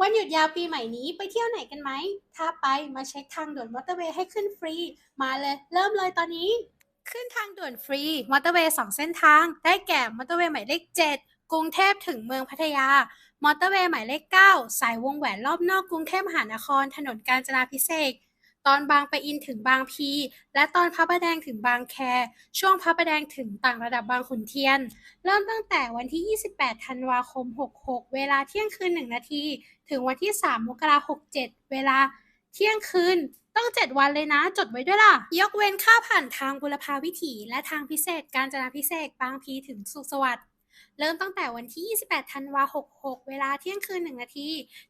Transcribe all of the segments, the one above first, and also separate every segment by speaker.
Speaker 1: วันหยุดยาวปีใหม่นี้ไปเที่ยวไหนกันไหม ถ้าไปมาเช็คทางด่วนมอเตอร์เวย์ให้ขึ้นฟรี มาเลย เริ่มเลยตอนนี้ ขึ้นทางด่วนฟรี มอเตอร์เวย์สองเส้นทาง ได้แก่มอเตอร์เวย์หมายเลข7กรุงเทพถึงเมืองพัทยา มอเตอร์เวย์หมายเลข 9 สายวงแหวนรอบนอกกรุงเทพมหานคร ถนนกาญจนาพิเศษก ตอนบางปะอินถึงบางพี และตอนพระประแดงถึงบางแค ช่วงพระประแดงถึงต่างระดับบางขุนเทียน เริ่มตั้งแต่วันที่ 28 ธันวาคม 66 เวลาเที่ยงคืน 1 นาที ถึงวันที่ 3 มกราคม 67 เวลาเที่ยงคืนต้อง 7 วันเลยนะ จดไว้ด้วยล่ะ ยกเว้นค่าผ่านทางบุรพาวิถี และทางพิเศษการจนาพิเศษบางพีถึงสุขสวัสดิ์ เริ่มตั้งแต่วันที่ 28 ธันวาคม66 เวลาเที่ยงคืน 1 นาที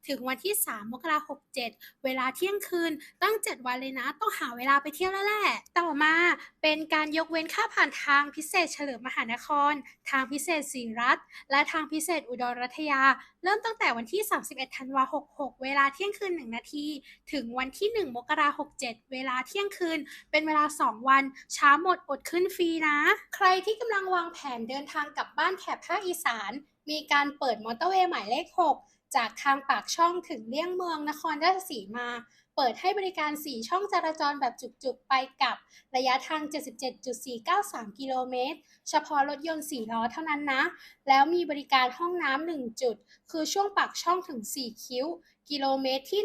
Speaker 1: ถึงวันที่ 3 มกราคม 67 เวลาเที่ยงคืน ตั้ง 7 วันเลยนะ ต้องหาเวลาไปเที่ยวแล้วแหละ ต่อมาเป็นการยกเว้นค่าผ่านทางพิเศษเฉลิมมหานคร ทางพิเศษศรีรัตน์และทางพิเศษอุดรรัตยา เริ่มตั้งแต่วันที่ 31 ธันวาคม 66 เวลาเที่ยงคืน 1 นาที ถึงวันที่ 1 มกราคม 67 เวลาเที่ยงคืน เป็นเวลา 2 วัน ช้าหมดอดขึ้นฟรีนะ ใครที่กำลังวางแผนเดินทางกลับบ้านแถบภาคอีสาน มีการเปิดมอเตอร์เวย์หมายเลข 6 จากทางปากช่องถึงเลี่ยงเมืองนครราชสีมา เปิดให้บริการ 4 ช่องจราจรแบบจุกๆ ไปกับระยะทาง 77.493 กิโลเมตร เฉพาะรถยนต์ 4 ล้อเท่านั้นนะ แล้วมีบริการห้องน้ำหนึ่งจุด คือช่วงปากช่องถึง 4 คิ้ว กิโลเมตรที่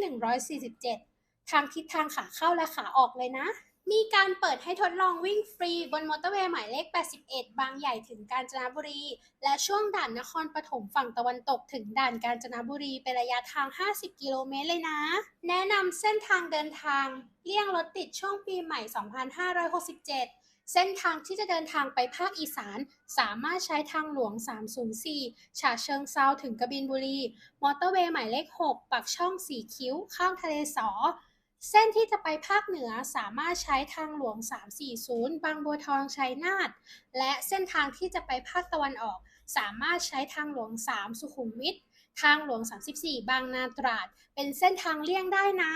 Speaker 1: 147 ทางทิศทางขาเข้าและขาออกเลยนะ มีการเปิดให้ทดลองวิ่งฟรีบนมอเตอร์เวย์หมายเลข 81 บางใหญ่ถึงกาญจนบุรี และช่วงด่านนครปฐมฝั่งตะวันตกถึงด่านกาญจนบุรีเป็นระยะทาง 50 กิโลเมตรเลยนะ แนะนำเส้นทางเดินทาง เลี่ยงรถติดช่วงปีใหม่ 2567เส้นทางที่จะเดินทางไปภาคอีสาน สามารถใช้ทางหลวง 304 ฉะเชิงเซาถึงกบินบุรี มอเตอร์เวย์หมายเลข 6 ปักช่องสีคิ้ว ข้ามทะเลสอ เส้นที่จะไปภาคเหนือสามารถใช้ทางหลวง 340 บางบัวทองชัยนาท และเส้นทางที่จะไปภาคตะวันออก สามารถใช้ทางหลวง 3 สุขุมวิท ทางหลวง 34 บางนาตราด เป็นเส้นทางเลี่ยงได้นะ